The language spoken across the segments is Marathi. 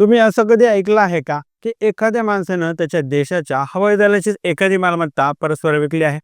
तुम्ही असं कधी ऐकलं आहे का की एखाद्या माणसानं त्याच्या देशाच्या हवाई दलाचीच एखादी मालमत्ता परस्पर विकली आहे?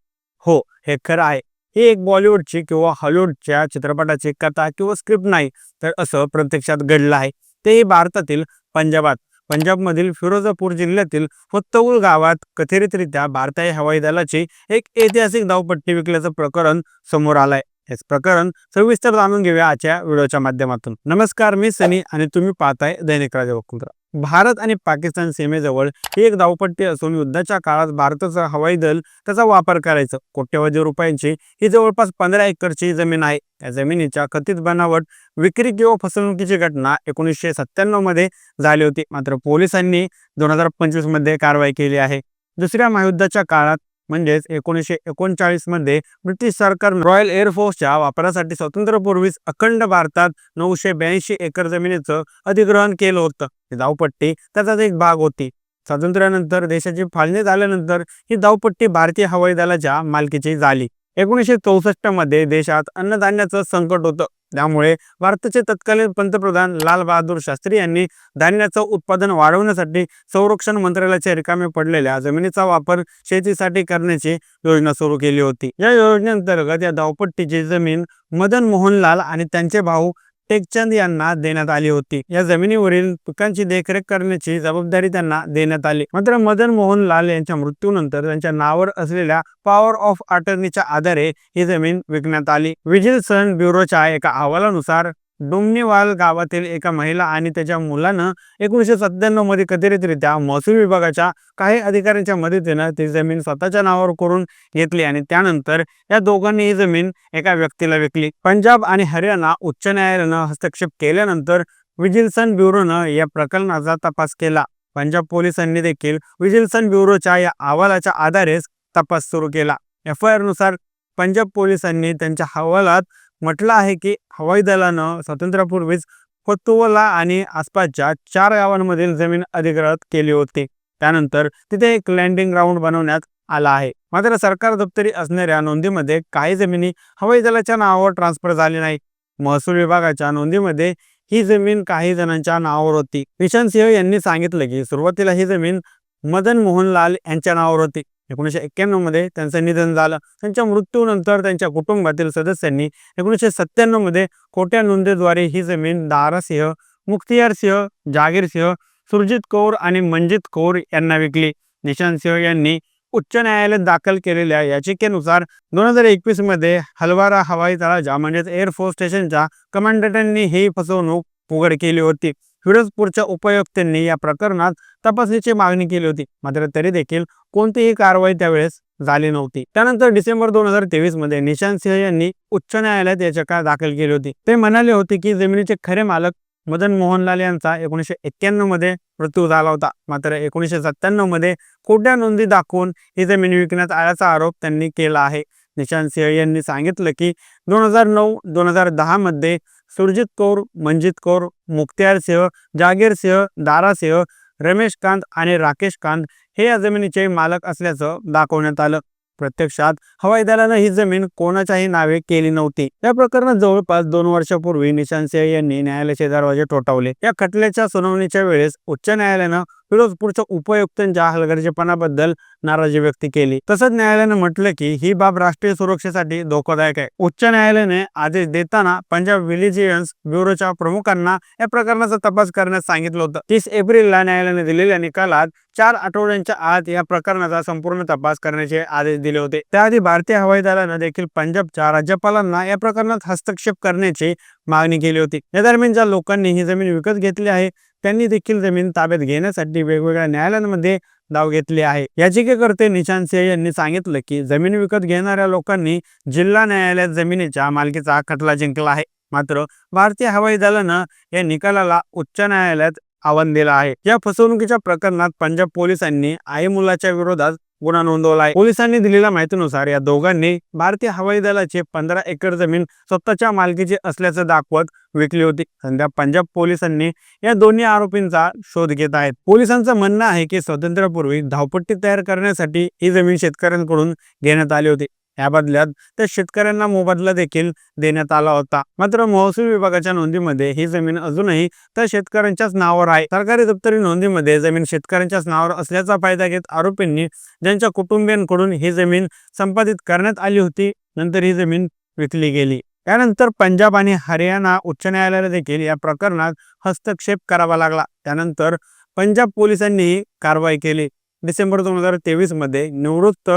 हो हे खरं आहे. ही एक बॉलिवूडची किंवा हॉलिवूडच्या चित्रपटाची कथा किंवा स्क्रिप्ट नाही तर असं प्रत्यक्षात घडलं आहे. तेही भारतातील पंजाबात. पंजाबमधील फिरोजापूर जिल्ह्यातील फत्तऊल गावात कथितरित्या भारतीय हवाई दलाची एक ऐतिहासिक धावपट्टी विकल्याचं प्रकरण समोर आलंय. हेच प्रकरण सविस्तर जाणून घेऊया आजच्या व्हिडिओच्या माध्यमातून. नमस्कार मी सनी आणि तुम्ही पाहताय दैनिक राजा वकुंद्रा. भारत आणि पाकिस्तान सीमेजवळ ही एक धावपट्टी असून युद्धाच्या काळात भारताचं हवाई दल त्याचा वापर करायचं. कोट्यवधी रुपयांची ही जवळपास पंधरा एकरची जमीन आहे. या जमिनीच्या कथित बनावट विक्री किंवा फसवणुकीची घटना एकोणीसशे सत्त्याण्णवमध्ये झाली होती. मात्र पोलिसांनी दोन हजार पंचवीसमध्ये कारवाई केली आहे. दुसऱ्या महायुद्धाच्या काळात म्हणजेच एकोणीसशे एकोणचाळीसमध्ये ब्रिटिश सरकार रॉयल एअरफोर्सच्या वापरासाठी स्वातंत्र्यपूर्वीच अखंड भारतात नऊशे ब्याऐंशी एकर जमिनीचं अधिग्रहण केलं होतं. ही धावपट्टी त्याचाच एक भाग होती. स्वातंत्र्यानंतर देशाची फाळणी झाल्यानंतर ही धावपट्टी भारतीय हवाई दलाच्या मालकीची झाली. एकोणीसशे चौसष्टमध्ये देशात अन्नधान्याचं संकट होतं. त्यामुळे भारताचे तत्कालीन पंतप्रधान लाल बहादूर शास्त्री यांनी धान्याचं उत्पादन वाढवण्यासाठी संरक्षण मंत्रालयाच्या रिकामे पडलेल्या जमिनीचा वापर शेतीसाठी करण्याची योजना सुरू केली होती. या योजनेअंतर्गत या धावपट्टीची जमीन मदन मोहनलाल आणि त्यांचे भाऊ टेकचंद यांना देण्यात आली होती. या जमिनीवरील पिकांची देखरेख करण्याची जबाबदारी त्यांना देण्यात आली. मात्र मदन मोहन लाल यांच्या मृत्यूनंतर त्यांच्या नावावर असलेल्या पॉवर ऑफ अटर्नीच्या आधारे ही जमीन विकण्यात आली. विजिलन्स ब्युरोच्या एका अहवालानुसार डोमनीवाल गावातील एका महिला आणि त्याच्या मुलानं एकोणीसशे सत्त्याण्णवमध्ये कथितरित्या महसूल विभागाच्या काही अधिकाऱ्यांच्या मदतीनं ती जमीन स्वतःच्या नावावर करून घेतली आणि त्यानंतर या दोघांनी ही जमीन एका व्यक्तीला विकली. पंजाब आणि हरियाणा उच्च न्यायालयानं हस्तक्षेप केल्यानंतर विजिल्सन ब्युरोनं या प्रकरणाचा तपास केला. पंजाब पोलिसांनी देखील विजिल्सन ब्युरोच्या या अहवालाच्या आधारेच तपास सुरू केला. एफ आय आरनुसार पंजाब पोलिसांनी त्यांच्या अहवालात म्हटलं आहे की हवाई दलानं स्वातंत्र्यापूर्वीच फतुवला आणि आसपासच्या चार गावांमधील जमीन अधिग्रहित केली होती. त्यानंतर तिथे एक लँडिंग ग्राउंड बनवण्यात आला आहे. मात्र सरकार दप्तरी असणाऱ्या नोंदीमध्ये काही जमिनी हवाई दलाच्या नावावर ट्रान्सफर झाली नाही. महसूल विभागाच्या नोंदीमध्ये ही जमीन काही जणांच्या नावावर होती. किशन सिंह यांनी सांगितलं की सुरुवातीला ही जमीन मदन मोहनलाल यांच्या नावावर होती. एकोणीसशे एक्क्याण्णवमध्ये त्यांचं निधन झालं. त्यांच्या मृत्यूनंतर त्यांच्या कुटुंबातील सदस्यांनी एकोणीसशे सत्त्याण्णवमध्ये खोट्या नोंदीद्वारे ही जमीन दारासिंह मुख्तियार सिंह जागीर सिंह सुरजित कौर आणि मंजित कौर यांना विकली. निशांत सिंह यांनी उच्च न्यायालयात दाखल केलेल्या याचिकेनुसार दोन हजार एकवीसमध्ये हलवारा हवाई तळाच्या म्हणजेच एअरफोर्स स्टेशनच्या कमांडंटांनी ही फसवणूक उघड केली होती. फिरोजपूरच्या उपायुक्तांनी या प्रकरणात तपासणीची मागणी केली होती. मात्र तरी देखील कोणतीही कारवाई त्यावेळेस झाली नव्हती. त्यानंतर डिसेंबर दोन हजार तेवीसमध्ये निशांत सिंह यांनी उच्च न्यायालयात याचिका दाखल केली होती. ते म्हणाले होते की जमिनीचे खरे मालक मदन मोहनलाल यांचा एकोणीसशे एक्क्याण्णवमध्ये मृत्यू झाला होता. मात्र एकोणीसशे सत्त्याण्णवमध्ये खोट्या नोंदी दाखवून ही जमीन विकण्यात आल्याचा आरोप त्यांनी केला आहे. निशांत सिंह यांनी सांगितलं की दोन हजार नऊ दोन हजार दहा मध्ये सुरजित कौर मंजित कौर मुक्त्यार सिंह जागीर सिंह दारा सिंह रमेश कांत आणि राकेश कांत हे या जमिनीचे मालक असल्याचं दाखवण्यात आलं. प्रत्यक्षात हवाई दलानं ही जमीन कोणाच्याही नावे केली नव्हती. या प्रकरणात जवळपास दोन वर्षापूर्वी निशांत सिंह यांनी न्यायालयाचे दरवाजे ठोठावले. या खटल्याच्या सुनावणीच्या वेळेस उच्च न्यायालयानं फिरोजपूरच्या उपायुक्तांच्या हलगर्जीपणाबद्दल नाराजी व्यक्त केली. तसंच न्यायालयाने म्हटलं की ही बाब राष्ट्रीय सुरक्षेसाठी धोकादायक आहे. उच्च न्यायालयाने आदेश देताना पंजाब विलिजियन्स ब्युरोच्या प्रमुखांना या प्रकरणाचा तपास करण्यास सांगितलं होतं. तीस एप्रिलला न्यायालयाने दिलेल्या निकालात चार आठवड्यांच्या आत या प्रकरणाचा संपूर्ण तपास करण्याचे आदेश दिले होते. त्याआधी भारतीय हवाई दलानं देखील पंजाबच्या राज्यपालांना या प्रकरणात हस्तक्षेप करण्याची मागणी केली होती. या दरम्यान ज्या लोकांनी ही जमीन विकत घेतली आहे. त्यांनी देखील जमीन ताब्यात घेण्यासाठी वेगवेगळ्या न्यायालयांमध्ये धाव घेतली आहे. याचिकेकर्ते निशांत सिंह यांनी सांगितलं की जमीन विकत घेणाऱ्या लोकांनी जिल्हा न्यायालयात जमिनीच्या मालकीचा खटला जिंकला आहे. मात्र भारतीय हवाई दलानं या निकालाला उच्च न्यायालयात आव्हान दिलं आहे. या फसवणुकीच्या प्रकरणात पंजाब पोलिसांनी आई मुलाच्या विरोधात गुन्हा नोंदवला आहे पोलिसांनी दिलेल्या माहितीनुसार या दोघांनी भारतीय हवाई दलाचे पंधरा एकर जमीन स्वतःच्या मालकीची असल्याचं दाखवत विकली होती. सध्या पंजाब पोलिसांनी या दोन्ही आरोपींचा शोध घेत आहेत. पोलिसांचं म्हणणं आहे की स्वातंत्र्यापूर्वी धावपट्टी तयार करण्यासाठी ही जमीन शेतकऱ्यांकडून घेण्यात आली होती. या बदल्यात त्या शेतकऱ्यांना मोबदला देखील देण्यात आला होता. मात्र महसूल विभागाच्या नोंदीमध्ये ही जमीन अजूनही त्या शेतकऱ्यांच्याच नावावर आहे. सरकारी दप्तरी नोंदीमध्ये जमीन शेतकऱ्यांच्याच नावावर असल्याचा फायदा घेत आरोपींनी ज्यांच्या कुटुंबियांकडून ही जमीन संपादित करण्यात आली होती नंतर ही जमीन विकली गेली. त्यानंतर पंजाब आणि हरियाणा उच्च न्यायालयाला देखील या प्रकरणात हस्तक्षेप करावा लागला. त्यानंतर पंजाब पोलिसांनीही कारवाई केली. डिसेंबर दोन हजार तेवीसमध्ये निवृत्त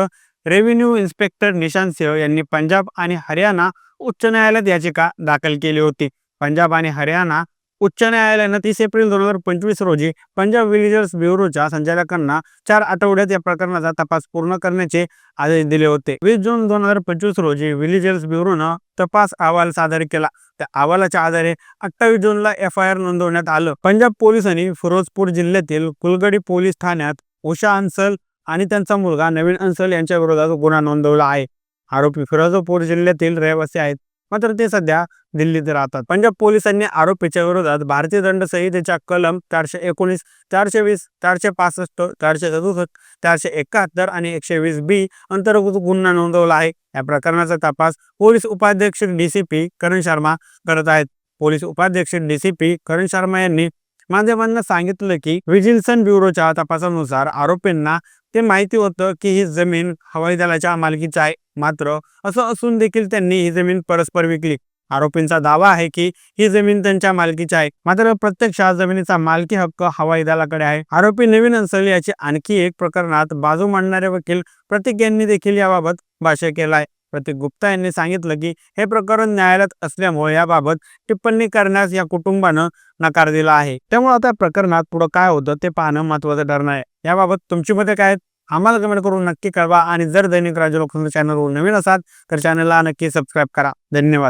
रेव्हेन्यू इन्स्पेक्टर निशांत सिंह यांनी पंजाब आणि हरियाणा उच्च न्यायालयात याचिका दाखल केली होती. पंजाब आणि हरियाणा उच्च न्यायालयानं तीस एप्रिल दोन हजार पंचवीस रोजी पंजाब विलेजर्स ब्युरोच्या संचालकांना चार आठवड्यात या प्रकरणाचा तपास पूर्ण करण्याचे आदेश दिले होते. वीस जून दोन हजार पंचवीस रोजी विलेजर्स ब्युरोनं तपास अहवाल सादर केला. त्या अहवालाच्या आधारे अठ्ठावीस जूनला एफ आय आर नोंदवण्यात आलं. पंजाब पोलिसांनी फिरोजपूर जिल्ह्यातील कुलगडी पोलीस ठाण्यात उषा अन्सल आणि त्यांचा मुलगा नवीन अन्सल यांच्या विरोधात गुन्हा नोंदवला आहे. आरोपी फिरोजपूर जिल्ह्यातील रहिवासी आहेत. मात्र ते सध्या दिल्लीत राहतात. पंजाब पोलिसांनी आरोपीच्या विरोधात भारतीय दंड संहितेच्या कलम चारशे एकोणीस चारशे वीस चारशे पासष्ट चारशे सदुसष्ट चारशे एकाहत्तर आणि एकशे वीस बी अंतर्गत गुन्हा नोंदवला आहे. या प्रकरणाचा तपास पोलीस उपाध्यक्ष D C P Karan Sharma करत आहेत. पोलीस उपाध्यक्ष D C P Karan Sharma यांनी माध्यमांना सांगितलं की विजिलसन ब्युरोच्या तपासानुसार आरोपींना ते माहिती होतं की ही जमीन हवाई दलाच्या मालकीची आहे मात्र असं असून देखील त्यांनी ही जमीन परस्पर विकली. आरोपींचा दावा आहे की ही जमीन त्यांच्या मालकीची आहे मात्र प्रत्यक्षात जमिनीचा मालकी हक्क हवाई दलाकडे आहे. आरोपी नवीन अन्सल याची आणखी एक प्रकरणात बाजू मांडणारे वकील प्रतीक यांनी देखील याबाबत भाष्य केलं आहे. प्रतीक गुप्ता यांनी सांगितलं की हे प्रकरण न्यायालयात असल्यामुळे याबाबत टिप्पणी करण्यास या कुटुंबानं नकार दिला आहे. त्यामुळे आता प्रकरणात पुढे काय होतं ते पाहणं महत्वाचं ठरणार आहे. याबाबत तुमची मते काय आहेत? आम्हाला कमेंट करून नक्की कळवा. आणि जर दैनिक राज्य लोकसंख्या चॅनलवर नवीन असाल तर चॅनलला नक्की सबस्क्राईब करा. धन्यवाद.